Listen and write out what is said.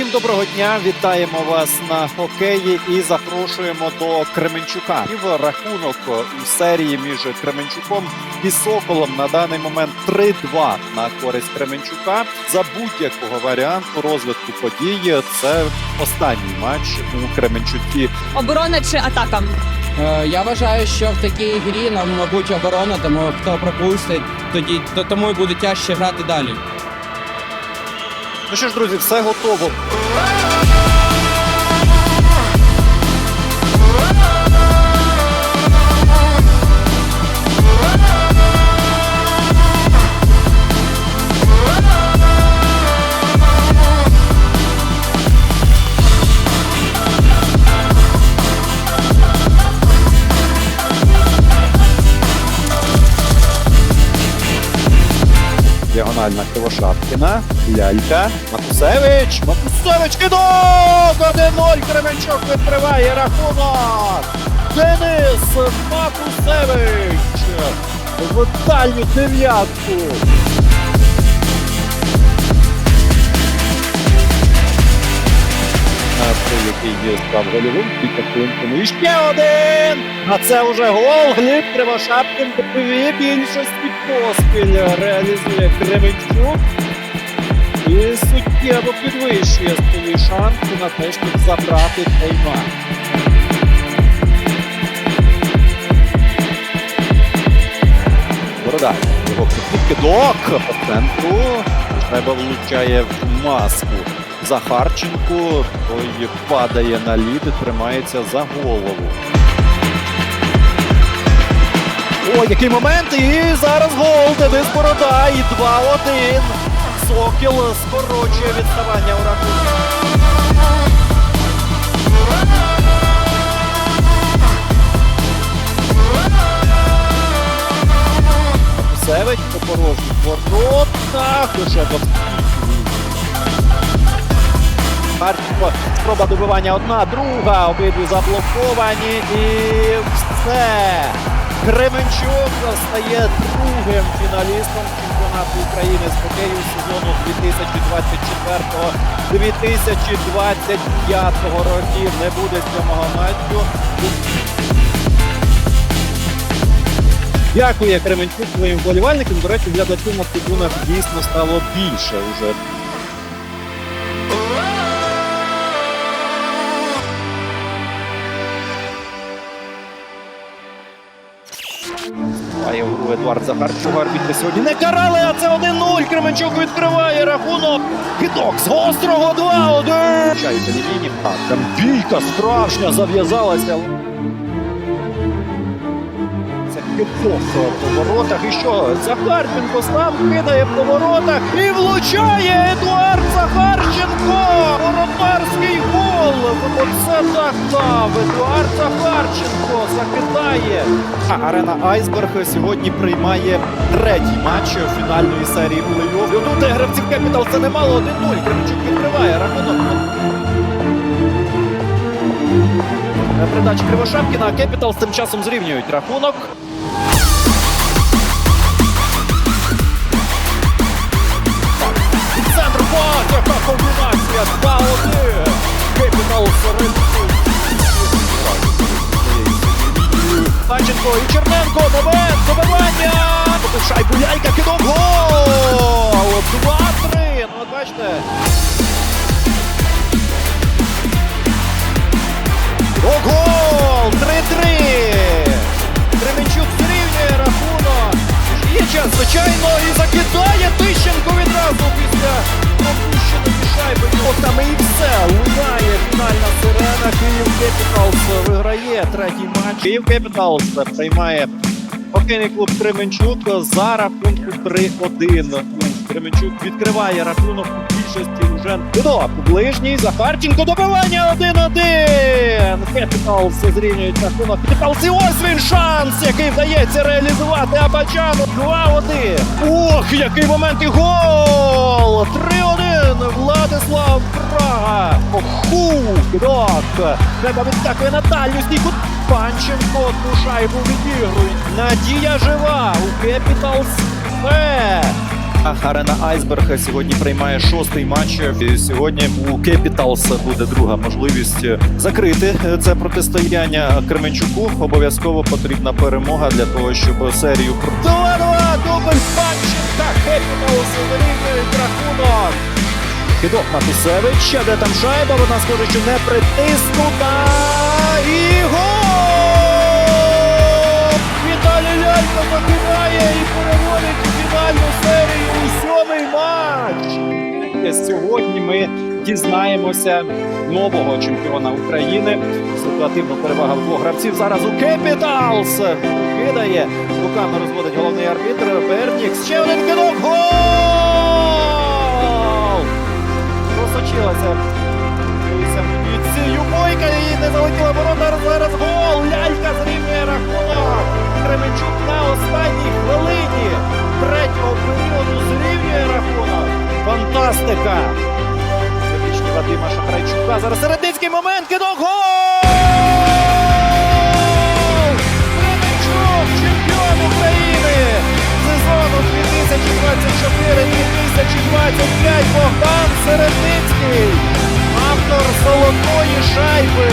Усім доброго дня! Вітаємо вас на хокеї і запрошуємо до Кременчука. І в рахунок у серії між Кременчуком і Соколом на даний момент 3-2 на користь Кременчука. За будь-якого варіанту розвитку події це останній матч у Кременчуці. Оборона чи атака? Е, Я вважаю, що в такій грі нам, мабуть, оборона, тому хто пропустить, тоді тому і буде тяжче грати далі. Ну що ж, друзі, все готово. Діагональна Кривошапкіна, Лялька, Матусевич, Матусевич кидок! 1-0 Кременчук відкриває рахунок! Денис Матусевич! В дальню дев'ятку! Який є став гольовим, кілька хвилин тому. І ще один! А це вже гол. Гліб Кривошапкін дві більшості поспіль реалізує Кременчук. І суттєво підвищує свої шанси на те, щоб забрати матч. Борода. Його кидок по центру. Треба влучає в маску. Захарченко. Той падає на лід і тримається за голову. Який момент! І зараз гол Денис Борода. І 2-1. Сокіл скорочує відставання у рахунку. Севич по порожніх воротах. Лише до Харкова. Спроба добивання одна, друга. Обидві заблоковані. І все. Кременчук стає другим фіналістом чемпіонату України з хокею сезону 2024-2025 років. Не буде сьомого матчу. Дякує Кременчук своїм вболівальникам. До речі, глядачів на трибунах дійсно стало більше уже. Едуард Захарчук. Арбітри сьогодні не карали, а це 1-0. Кременчук відкриває рахунок. Кидок з гострого 2-1. Чайте лінії. А, там бійка справжня зав'язалася. Це кидок по воротах. І що? Захарченко сам кидає по воротах і влучає Едуард Захарченко! Воротарський гол! Оце так дав! Едуард Захарченко закидає. Арена Айсберг сьогодні приймає третій матч фінальної серії плей-офф. І Тут гравців Кепітал це немало 1-0. Кременчук відкриває рахунок. Передача Кривошапкіна, а Кепітал тим часом зрівнюють рахунок. Центр бак, яка комбінація 2-1. Кепітал серед. Панченко і Черненко, момент, добивання! Побив шайбу Яйка, кидок, гол! 2-3, ну от бачите. Гол! 3-3! Кременчук зрівнює рахунок. Є час, звичайно, і закидає Тищенко відразу після пропущеної шайби. От там і все. Лунає фінальна сирена. Київ Кепіталс третій матч. Київ Кепіталс приймає хокейний клуб Кременчук за рахунку 3-1. Кременчук відкриває рахунок у більшості уже Кидок, ближній, Захарченко, добивання 1-1. Кепіталс зрівнюють рахунок. Кепіталс і ось він шанс, який вдається реалізувати Абачану. 2-1. Ох, який момент і гол! 3-1. Владислав Прага. Оху, кидок. Треба відтакує на дальню стійку. Панченко ту шайбу відігрують. Надія жива у Кепіталс. Арена Айсберг сьогодні приймає шостий матч. І Сьогодні у Кепіталс буде друга можливість закрити це протистояння Кременчуку. Обов'язково потрібна перемога для того, щоб серію 2-2, дубль Панченка. Кепіталс вирівнюють рахунок. Кидок Матусевич, де там шайба, вона схоже, що не притиснута. І гол! Лялько і переводить фінальну серію у сьомий матч. Сьогодні ми дізнаємося нового чемпіона України. Ситуативна перевага двох гравців. Зараз у Кепіталс кидає. Руками розводить головний арбітр Бернікс. Ще один кидок. Гол! Просочилася. Фантастика! Вічні Вадима Шахрайчука. Зараз середницький момент. Кидок. Гол! Кременчук, чемпіон України сезону 2024-2025 Богдан Середницький. Автор золотої шайби.